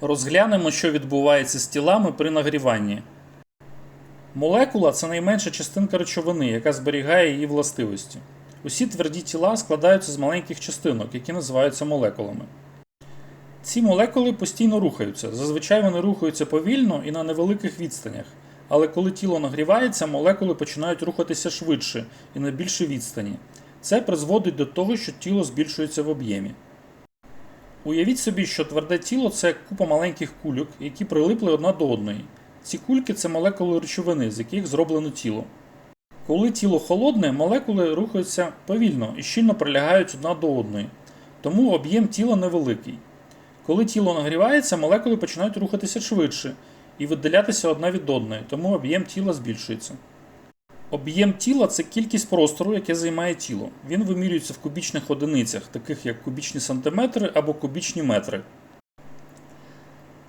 Розглянемо, що відбувається з тілами при нагріванні. Молекула це найменша частинка речовини, яка зберігає її властивості. Усі тверді тіла складаються з маленьких частинок, які називаються молекулами. Ці молекули постійно рухаються. Зазвичай вони рухаються повільно і на невеликих відстанях. Але коли тіло нагрівається, молекули починають рухатися швидше і на більшій відстані. Це призводить до того, що тіло збільшується в об'ємі. Уявіть собі, що тверде тіло це купа маленьких кульок, які прилипли одна до одної. Ці кульки це молекули речовини, з яких зроблено тіло. Коли тіло холодне, молекули рухаються повільно і щільно прилягають одна до одної, тому об'єм тіла невеликий. Коли тіло нагрівається, молекули починають рухатися швидше і віддалятися одна від одної, тому об'єм тіла збільшується. Об'єм тіла це кількість простору, яке займає тіло. Він вимірюється в кубічних одиницях, таких як кубічні сантиметри або кубічні метри.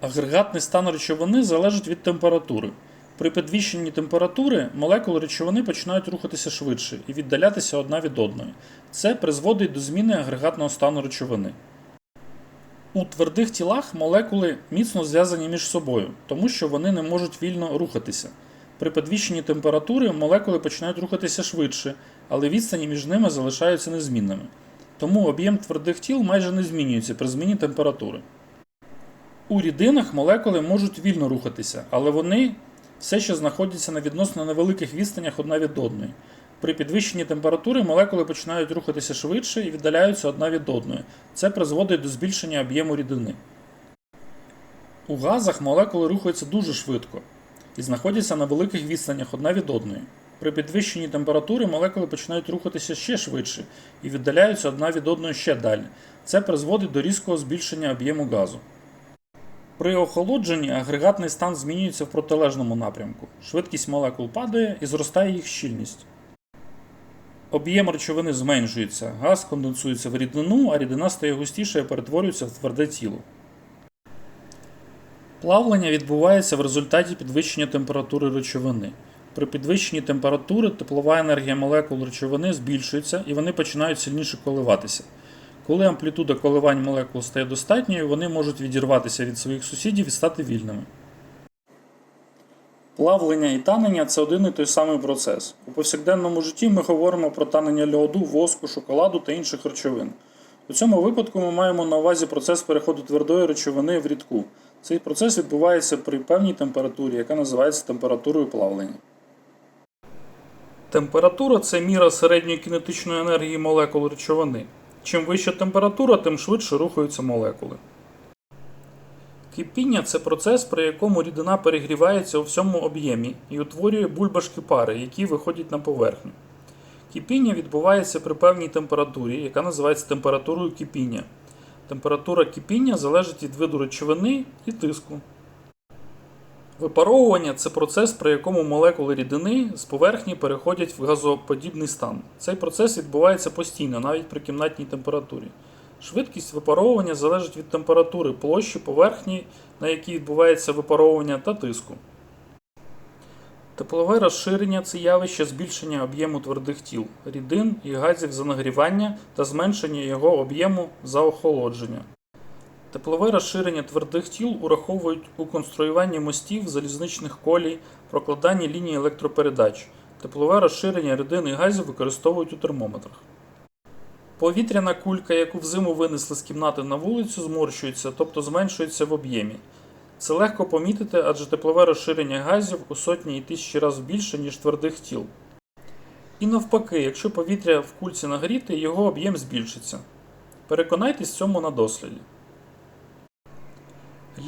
Агрегатний стан речовини залежить від температури. При підвищенні температури молекули речовини починають рухатися швидше і віддалятися одна від одної. Це призводить до зміни агрегатного стану речовини. У твердих тілах молекули міцно зв'язані між собою, тому що вони не можуть вільно рухатися. При підвищенні температури молекули починають рухатися швидше, але відстані між ними залишаються незмінними. Тому об'єм твердих тіл майже не змінюється при зміні температури. У рідинах молекули можуть вільно рухатися, але вони все ще знаходяться на відносно невеликих відстанях одна від одної. При підвищенні температури молекули починають рухатися швидше і віддаляються одна від одної. Це призводить до збільшення об'єму рідини. У газах молекули рухаються дуже швидко і знаходяться на великих відстанях одна від одної. При підвищенні температури молекули починають рухатися ще швидше і віддаляються одна від одної ще далі. Це призводить до різкого збільшення об'єму газу. При охолодженні агрегатний стан змінюється в протилежному напрямку. Швидкість молекул падає і зростає їх щільність. Об'єм речовини зменшується, газ конденсується в рідину, а рідина стає густіше і перетворюється в тверде тіло. Плавлення відбувається в результаті підвищення температури речовини. При підвищенні температури теплова енергія молекул речовини збільшується і вони починають сильніше коливатися. Коли амплітуда коливань молекул стає достатньою, вони можуть відірватися від своїх сусідів і стати вільними. Плавлення і танення це один і той самий процес. У повсякденному житті ми говоримо про танення льоду, воску, шоколаду та інших речовин. У цьому випадку ми маємо на увазі процес переходу твердої речовини в рідку. Цей процес відбувається при певній температурі, яка називається температурою плавлення. Температура це міра середньої кінетичної енергії молекул речовини. Чим вища температура, тим швидше рухаються молекули. Кипіння це процес, при якому рідина перегрівається у всьому об'ємі і утворює бульбашки пари, які виходять на поверхню. Кипіння відбувається при певній температурі, яка називається температурою кипіння. Температура кипіння залежить від виду речовини і тиску. Випаровування це процес, при якому молекули рідини з поверхні переходять в газоподібний стан. Цей процес відбувається постійно, навіть при кімнатній температурі. Швидкість випаровування залежить від температури площі поверхні, на якій відбувається випаровування, та тиску. Теплове розширення це явище збільшення об'єму твердих тіл, рідин і газів за нагрівання та зменшення його об'єму за охолодження. Теплове розширення твердих тіл ураховують у конструюванні мостів, залізничних колій, прокладанні ліній електропередач. Теплове розширення рідин і газів використовують у термометрах. Повітряна кулька, яку взиму винесли з кімнати на вулицю, зморщується, тобто зменшується в об'ємі. Це легко помітити, адже теплове розширення газів у сотні і тисячі разів більше, ніж твердих тіл. І навпаки, якщо повітря в кульці нагріти, його об'єм збільшиться. Переконайтесь цьому на досліді.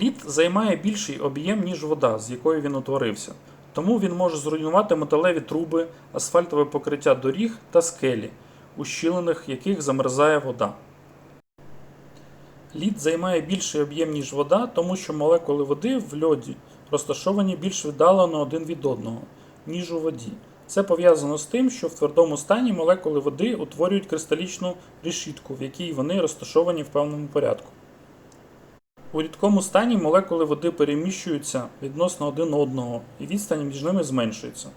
Лід займає більший об'єм, ніж вода, з якою він утворився. Тому він може зруйнувати металеві труби, асфальтове покриття доріг та скелі, у щілинах яких замерзає вода. Лід займає більший об'єм, ніж вода, тому що молекули води в льоді розташовані більш віддалено один від одного, ніж у воді. Це пов'язано з тим, що в твердому стані молекули води утворюють кристалічну решітку, в якій вони розташовані в певному порядку. У рідкому стані молекули води переміщуються відносно один одного, і відстань між ними зменшується.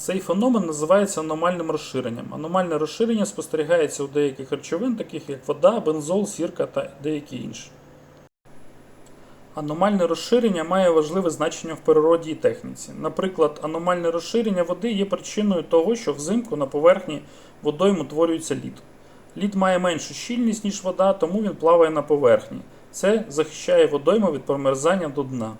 Цей феномен називається аномальним розширенням. Аномальне розширення спостерігається у деяких речовин, таких як вода, бензол, сірка та деякі інші. Аномальне розширення має важливе значення в природі і техніці. Наприклад, аномальне розширення води є причиною того, що взимку на поверхні водойм утворюється лід. Лід має меншу щільність, ніж вода, тому він плаває на поверхні. Це захищає водойму від промерзання до дна.